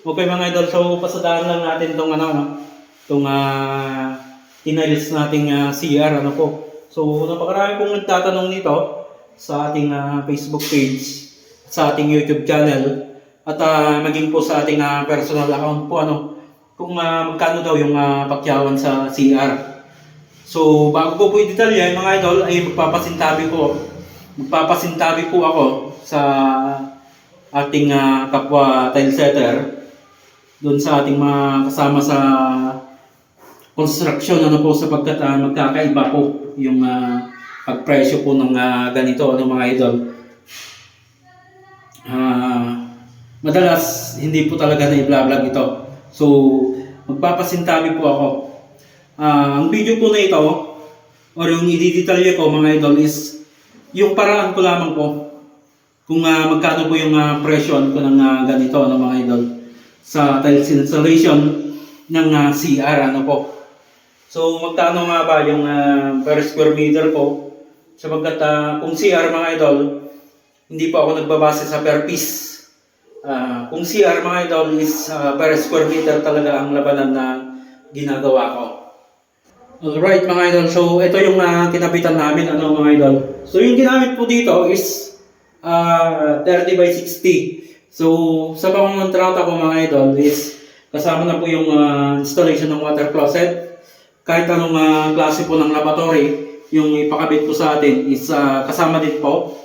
Okay mga idol, so pasadaan lang natin tong ano, ano tong uh, tiniles nating ah, CR ano po. So napakarami pong nagtatanong nito sa ating ah, Facebook page, sa ating YouTube channel at ah, maging po sa ating ah, personal account po ano kung ah, magkano daw yung uh, pakyawan sa CR. So bago ko po i-detalye mga idol ay magpapasintabi po magpapasintabi po ako sa ating ah, kapwa tile setter doon sa ating mga kasama sa construction ano po sapagkat uh, magkakaiba po yung ah, pagpresyo po ng ah, ganito ano mga idol. Ah, madalas hindi po talaga na i-vlog ito. So magpapasintabi po ako. Ah, ang video po na ito or yung i-detalye ko mga idol is yung paraan ko lamang po kung ah, magkano po yung uh, presyo ko ng ah, ganito ano mga idol sa tiles installation ng ah, CR ano po. So magkano nga ba yung ah, per square meter po? Sapagkat ah, kung CR mga idol, hindi po ako nagbabase sa per piece. Ah, kung CR mga idol is ah, per square meter talaga ang labanan na ginagawa ko. Alright mga idol, so ito yung uh, kinabitan namin ano mga idol. So yung ginamit po dito is ah 30 by 60. So sa pangontrata ko mga idol is kasama na po yung ah, installation ng water closet. Kahit anong ah, klase po ng laboratory, yung ipakabit po sa atin is ah, kasama din po.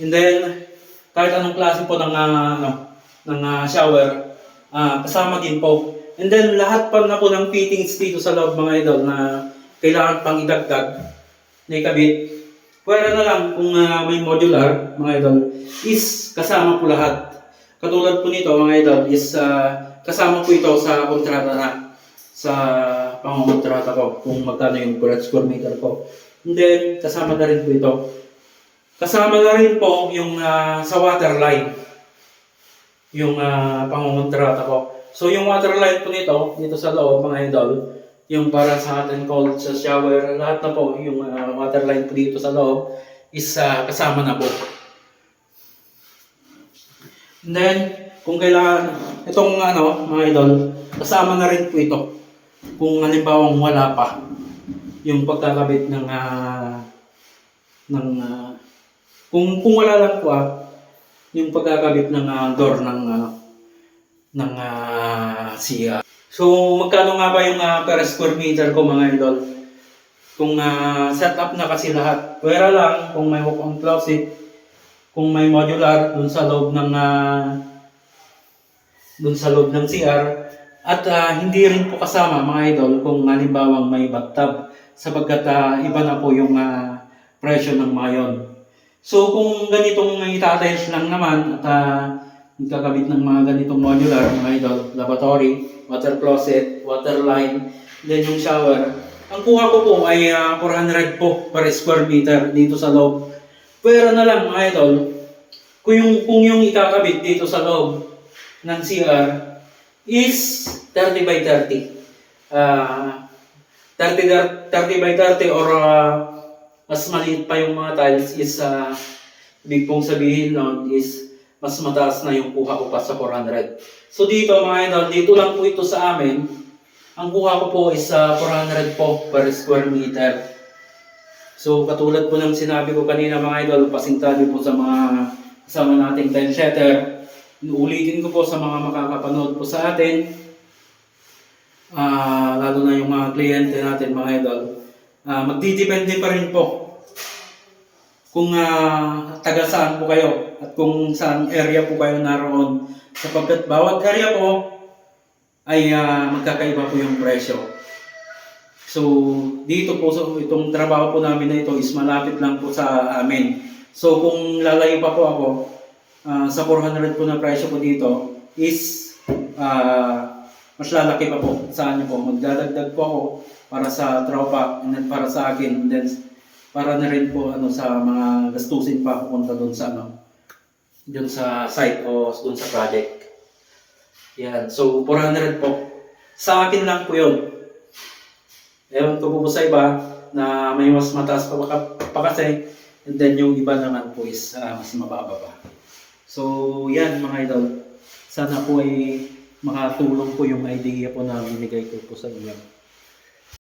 And then kahit anong klase po ng ano, ng ah, shower, ah, kasama din po. And then lahat pa na po ng fittings dito sa loob mga idol na kailangan pang idagdag na ikabit. Pwera na lang kung ah, may modular mga idol is kasama po lahat. Katulad po nito mga idol is ah, kasama po ito sa kontrata na sa pangongontrata ko kung magkano yung per square meter ko. And then kasama na rin po ito. Kasama na rin po yung ah, sa water line yung uh, pangungontrata ko. So yung water line po nito, dito sa loob mga idol, yung para sa atin cold sa shower, lahat na po yung uh, water line po dito sa loob is uh, kasama na po. And then, kung kailangan, itong ano, mga idol, kasama na rin po ito. Kung halimbawa wala pa, yung pagkakabit ng, uh, ng uh, kung, kung wala lang po ah, yung pagkakabit ng ah, door ng ano ng uh, CR. So magkano nga ba yung ah, per square meter ko mga idol? Kung uh, set up na kasi lahat. Pwera lang kung may walk-on closet, kung may modular dun sa loob ng ah, dun sa loob ng CR at ah, hindi rin po kasama mga idol kung halimbawang may bathtub sapagkat ah, iba na po yung ah, presyo ng mga yon. So kung ganitong itatiles lang naman at uh, magkakabit ng mga ganitong modular, mga idol, lavatory, water closet, water line, then yung shower, ang kuha ko po ay uh, 400 po per square meter dito sa loob. Pero na lang mga idol, kung yung, kung yung ikakabit dito sa loob ng CR is 30 by 30. Uh, 30, 30 by 30 or uh, mas maliit pa yung mga tiles is uh, ibig pong sabihin nun is mas mataas na yung kuha ko pa sa 400. So dito mga idol, dito lang po ito sa amin. Ang kuha ko po is uh, 400 po per square meter. So katulad po ng sinabi ko kanina mga idol, pasingtali po sa mga kasama nating tile setter. Ulitin ko po sa mga makakapanood po sa atin. Ah, lalo na yung mga kliyente natin mga idol. Ah, magdidepende pa rin po kung uh, taga saan po kayo at kung saan area po kayo naroon sapagkat bawat area po ay uh, magkakaiba po yung presyo. So, dito po so, itong trabaho po namin na ito is malapit lang po sa amin. So, kung lalayo pa po ako uh, sa 400 po na presyo po dito is uh, mas lalaki pa po sa ano po. Magdadagdag po ako para sa tropa and then para sa akin and then para na rin po ano sa mga gastusin pa pupunta doon sa ano doon sa site o doon sa project. Yan. So 400 po. Sa akin lang po 'yon. Ewan ko po sa iba na may mas mataas pa, pa, pa kasi and then yung iba naman po is ah, mas mababa pa. So yan mga idol. Sana po ay makatulong po yung idea po na binigay ko po sa inyo.